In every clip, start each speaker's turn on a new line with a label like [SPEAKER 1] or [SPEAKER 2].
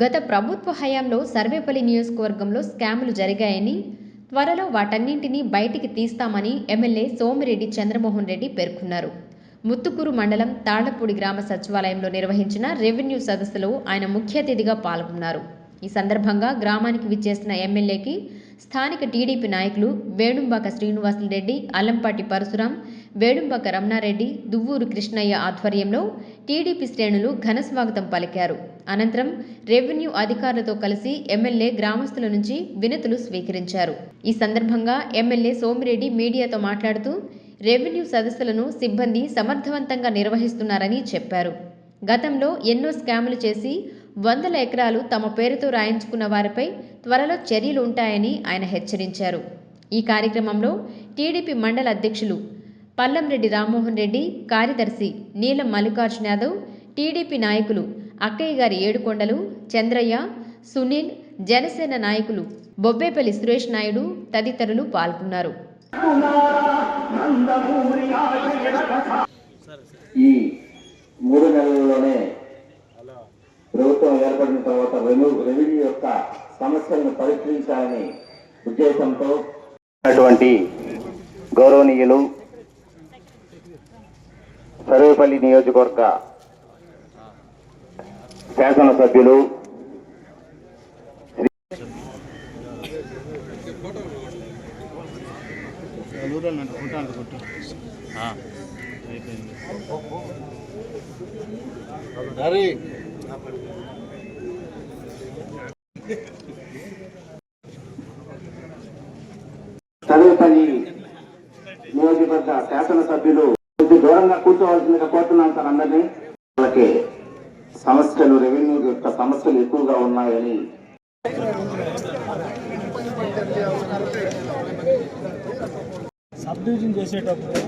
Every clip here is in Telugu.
[SPEAKER 1] గత ప్రభుత్వ హయాంలో సర్వేపల్లి నియోజకవర్గంలో స్కాములు జరిగాయని త్వరలో వాటన్నింటినీ బయటికి తీస్తామని ఎమ్మెల్యే సోమిరెడ్డి చంద్రమోహన్ రెడ్డి పేర్కొన్నారు. ముత్తుకూరు మండలం తాళ్ళపూడి గ్రామ సచివాలయంలో నిర్వహించిన రెవెన్యూ సదస్సులో ఆయన ముఖ్య అతిథిగా పాల్గొన్నారు. ఈ సందర్భంగా గ్రామానికి విచ్చేసిన ఎమ్మెల్యేకి స్థానిక టీడీపీ నాయకులు వేణుంబాక శ్రీనివాసులరెడ్డి అల్లంపాటి పరశురాం వేడుంబక రమణారెడ్డి దువ్వూరు కృష్ణయ్య ఆధ్వర్యంలో టీడీపీ శ్రేణులు ఘన స్వాగతం పలికారు. అనంతరం రెవెన్యూ అధికారులతో కలిసి ఎమ్మెల్యే గ్రామస్తుల నుంచి వినతులు స్వీకరించారు. ఈ సందర్భంగా ఎమ్మెల్యే సోమిరెడ్డి మీడియాతో మాట్లాడుతూ రెవెన్యూ సదస్సులను సిబ్బంది సమర్థవంతంగా నిర్వహిస్తున్నారని చెప్పారు. గతంలో ఎన్నో స్కాములు చేసి వందల ఎకరాలు తమ పేరుతో రాయించుకున్న వారిపై త్వరలో చర్యలు ఉంటాయని ఆయన హెచ్చరించారు. ఈ కార్యక్రమంలో టీడీపీ మండల అధ్యక్షులు పల్లంరెడ్డి రామ్మోహన్ రెడ్డి కార్యదర్శి నీలం మల్లికార్జున యాదవ్ టీడీపీ నాయకులు అక్కయ్య గారి ఏడుకొండలు చంద్రయ్య సునీల్ జనసేన నాయకులు బొబ్బేపల్లి సురేష్ నాయుడు తదితరులు పాల్గొన్నారు.
[SPEAKER 2] ఈ మూడు నెలల్లోనే ప్రభుత్వం ఏర్పడిన తర్వాత రెవెన్యూ యొక్క సమస్యలను పరిష్కరించాలని ఉద్దేశంతో అటువంటి గౌరవనీయులు సర్వేపల్లి నియోజకవర్గ శాసనసభ్యులు సర్వేపల్లి నియోజకవర్గ శాసనసభ్యులు కొద్ది దూరంగా కూర్చోవలసిందిగా కోరుతున్నాను సార్ అందరినీ. వాళ్ళకి సమస్యలు రెవెన్యూ యొక్క సమస్యలు ఎక్కువగా ఉన్నాయని.
[SPEAKER 3] సబ్ డివిజన్ చేసేటప్పుడు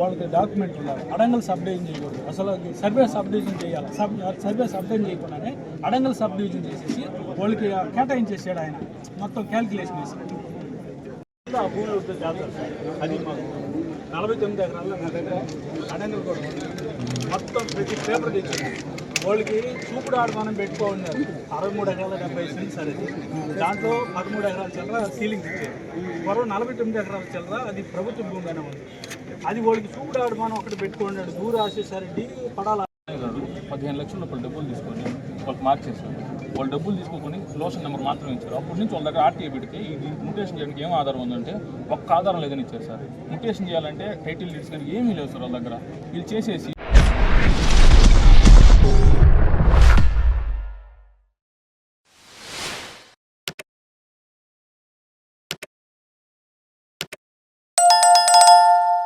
[SPEAKER 3] వాళ్ళకి డాక్యుమెంట్ ఉండాలి. అడంగల్ సబ్ డివిజన్ చేయకూడదు. అసలు సర్వే సబ్ డివిజన్ చేయాలి. సబ్ సర్వే సబ్ డివిజన్ చేయకుండానే అడంగల్ సబ్ డివిజన్ చేసేసి వాళ్ళకి కేటాయించేసాడు ఆయన. మొత్తం క్యాల్కులేషన్ ఆ భూమి సార్ అది మాకు నలభై తొమ్మిది ఎకరాల్లో నా దగ్గర అడంగల్ కూడా మొత్తం ప్రతి పేపర్ తెచ్చింది వాళ్ళకి చూపుడు ఆడమానం పెట్టుకోన్నారు అరవై మూడు ఎకరాల డెబ్బై సెంట్ సార్ దాంట్లో పదమూడు ఎకరాల చిల్లర సీలింగ్ ఇచ్చారు. మరో నలభై తొమ్మిది ఎకరాల చిల్లర అది ప్రభుత్వ భూమి అయినా ఉంది. అది వాళ్ళకి చూపుడు ఆడమానం ఒకటి పెట్టుకున్నాడు. దూర ఆశేసారెడ్డి పడాల
[SPEAKER 4] గారు పదిహేను లక్షలు ఒకళ్ళు డబ్బులు తీసుకొని వాళ్ళకి మార్క్ చేశారు. వాళ్ళు డబ్బులు తీసుకోకొని లోషన్ నెంబర్ మాత్రమే ఇచ్చారు. అప్పటి నుంచి వాళ్ళ దగ్గర ఆర్టీఏ పెడితే ఇది మ్యూటేషన్ చేయడానికి ఏం ఆధారం ఉందంటే ఒక్క ఆధారం లేదని ఇచ్చారు సార్. మ్యూటేషన్ చేయాలంటే టైటిల్ డీడ్స్ కానీ ఏమీ లేవు సార్ వాళ్ళ దగ్గర. వీళ్ళు చేసేసి